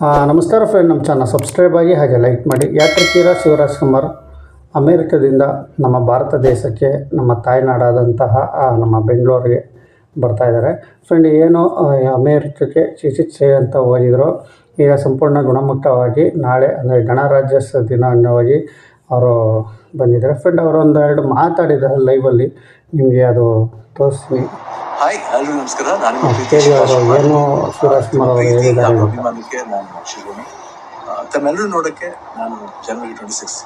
ನಮಸ್ಕಾರ ಫ್ರೆಂಡ್ ನಮ್ಮ channel subscribe ಆಗಿ ಹಾಗೆ ಲೈಕ್ ಮಾಡಿ. ಯಾತ್ರಿಕೀರ ಶಿವರಾಜ್ ಕುಮಾರ್ ಅಮೇರಿಕದಿಂದ ನಮ್ಮ ಭಾರತ ದೇಶಕ್ಕೆ, ನಮ್ಮ ತಾಯ್ನಾಡಾದಂತಹ ನಮ್ಮ ಬೆಂಗಳೂರಿಗೆ ಬರ್ತಾ ಇದ್ದಾರೆ. ಫ್ರೆಂಡ್ ಏನು ಅಮೇರಿಕಕ್ಕೆ ಚಿಕಿತ್ಸೆ ಅಂತ ಹೋಗಿದ್ರು ಈಗ ಸಂಪೂರ್ಣ ಗುಣಮುಖವಾಗಿ ನಾಳೆ, ಅಂದರೆ ಗಣರಾಜ್ಯೋತ್ಸವ ದಿನ ಅನ್ನೋವಾಗಿ ಅವರು ಬಂದಿದ್ದಾರೆ. ಫ್ರೆಂಡ್ ಅವರು ಒಂದೆರಡು ಮಾತಾಡಿದ್ದಾರೆ ಲೈವಲ್ಲಿ ನಿಮಗೆ ಅದು ತೋರಿಸ್ತೀನಿ. ಹಾಯ್ ಹಲೋ ನಮಸ್ಕಾರ ನಾನು. ಏನು ಕುಮಾರ್. ಅಭಿಮಾನಕ್ಕೆ ನಾನು ತಮ್ಮೆಲ್ಲರೂ ನೋಡೋಕ್ಕೆ ನಾನು ಜನವರಿ ಟ್ವೆಂಟಿ ಸಿಕ್ಸ್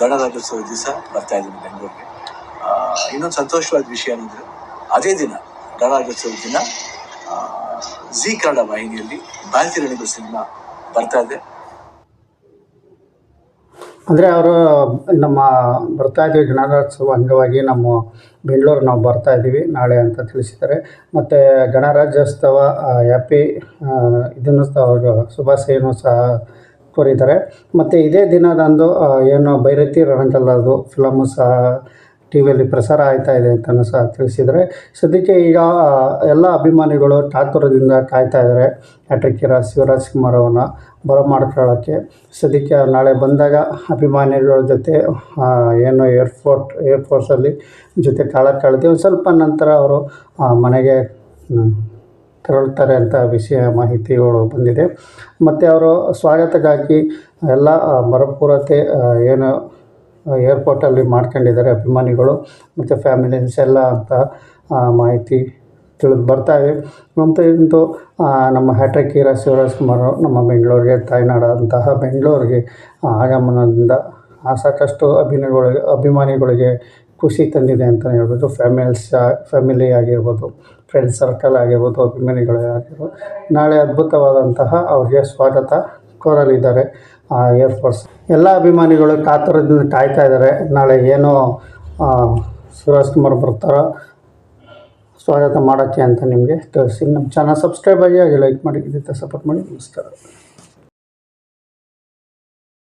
ಗಣರಾಜ್ಯೋತ್ಸವ ದಿವಸ ಬರ್ತಾ ಇದ್ದೀನಿ ಬೆಂಗಳೂರಿಗೆ ಇನ್ನೊಂದು ಸಂತೋಷವಾದ ವಿಷಯ ಏನಂದ್ರೆ ಅದೇ ದಿನ ಗಣರಾಜ್ಯೋತ್ಸವದ ದಿನ ಜಿ ಕನ್ನಡ ವಾಹಿನಿಯಲ್ಲಿ ಭಾರತೀಯ ರಣಿ ಸಿನಿಮಾ ಬರ್ತಾ ಇದೆ ಅಂದರೆ ಅವರು ನಮ್ಮ ಬರ್ತಾ ಇದ್ದೀವಿ ಗಣರಾಜ್ಯೋತ್ಸವ ಅಂಗವಾಗಿ ನಮ್ಮ ಬೆಂಗಳೂರು ನಾವು ಬರ್ತಾ ಇದ್ದೀವಿ ನಾಳೆ ಅಂತ ತಿಳಿಸಿದ್ದಾರೆ. ಮತ್ತು ಗಣರಾಜ್ಯೋತ್ಸವ ಹ್ಯಾಪಿ ಇದನ್ನು ಅವರು ಶುಭಾಶಯನೂ ಸಹ ಕೋರಿದ್ದಾರೆ. ಮತ್ತು ಇದೇ ದಿನದಂದು ಏನು ಭೈರತಿ ರಣಕಲ್ಲದು ಫಿಲಮು ಸಹ ಟಿ ವಿಯಲ್ಲಿ ಪ್ರಸಾರ ಆಯ್ತಾ ಇದೆ ಅಂತಲೂ ಸಹ ತಿಳಿಸಿದರೆ ಸದ್ಯಕ್ಕೆ ಈಗ ಎಲ್ಲ ಅಭಿಮಾನಿಗಳು ಕಾತುರದಿಂದ ಕಾಯ್ತಾ ಇದ್ದಾರೆ. ಯಾಟ್ರಿಕಿರ ಶಿವರಾಜ್ ಕುಮಾರ್ ಅವರನ್ನ ಬರಮಾಡ್ಕೊಳ್ಳೋಕ್ಕೆ ಸದ್ಯಕ್ಕೆ ನಾಳೆ ಬಂದಾಗ ಅಭಿಮಾನಿಗಳ ಜೊತೆ ಏನು ಏರ್ಫೋರ್ಟ್ ಏರ್ಫೋರ್ಸಲ್ಲಿ ಜೊತೆ ಕಾಲ ಕಳೆದು ಒಂದು ಸ್ವಲ್ಪ ನಂತರ ಅವರು ಮನೆಗೆ ತೆರಳುತ್ತಾರೆ ಅಂತ ವಿಷಯ ಮಾಹಿತಿಗಳು ಬಂದಿದೆ. ಮತ್ತು ಅವರು ಸ್ವಾಗತಕ್ಕಾಗಿ ಎಲ್ಲ ಮರಪೂರತೆ ಏನು ಏರ್ಪೋರ್ಟಲ್ಲಿ ಮಾಡ್ಕೊಂಡಿದ್ದಾರೆ ಅಭಿಮಾನಿಗಳು ಮತ್ತು ಫ್ಯಾಮಿಲೀಸ್ ಎಲ್ಲ ಅಂತ ಮಾಹಿತಿ ತಿಳಿದು ಬರ್ತಾ ಇದೆ. ಮತ್ತು ಇಂದು ನಮ್ಮ ಹ್ಯಾಟ್ರಿಕ್ ಹೀರ ಶಿವರಾಜ್ ಕುಮಾರ್ ನಮ್ಮ ಬೆಂಗಳೂರಿಗೆ ತಾಯ್ನಾಡಂತಹ ಬೆಂಗಳೂರಿಗೆ ಆಗಮನದಿಂದ ಸಾಕಷ್ಟು ಅಭಿನಯಗಳಿಗೆ ಅಭಿಮಾನಿಗಳಿಗೆ ಖುಷಿ ತಂದಿದೆ ಅಂತಲೇ ಹೇಳ್ಬೋದು. ಫ್ಯಾಮಿಲ್ಸ್ ಫ್ಯಾಮಿಲಿ ಆಗಿರ್ಬೋದು ಫ್ರೆಂಡ್ಸ್ ಸರ್ಕಲ್ ಆಗಿರ್ಬೋದು, ಅಭಿಮಾನಿಗಳೇ ಆಗಿರ್ಬೋದು. ನಾಳೆ ಅದ್ಭುತವಾದಂತಹ ಅವ್ರಿಗೆ ಸ್ವಾಗತ. ಕೋರಲಿದ್ದಾರೆ ಏರ್ಫೋರ್ಸ್ ಎಲ್ಲ ಅಭಿಮಾನಿಗಳು ಕಾತರದಿಂದ ಕಾಯ್ತಾ ಇದ್ದಾರೆ. ನಾಳೆ ಏನು ಸುರೇಶ್ ಕುಮಾರ್ ಬರ್ತಾರೋ, ಸ್ವಾಗತ ಮಾಡೋಕ್ಕೆ ಅಂತ ನಿಮಗೆ ತಿಳಿಸಿ ನಮ್ಮ ಚಾನಲ್ ಸಬ್ಸ್ಕ್ರೈಬ್ ಆಗಿ ಹಾಗೆ ಲೈಕ್ ಮಾಡಿ ಇದಕ್ಕೆ ಸಪೋರ್ಟ್ ಮಾಡಿ. ನಮಸ್ಕಾರ.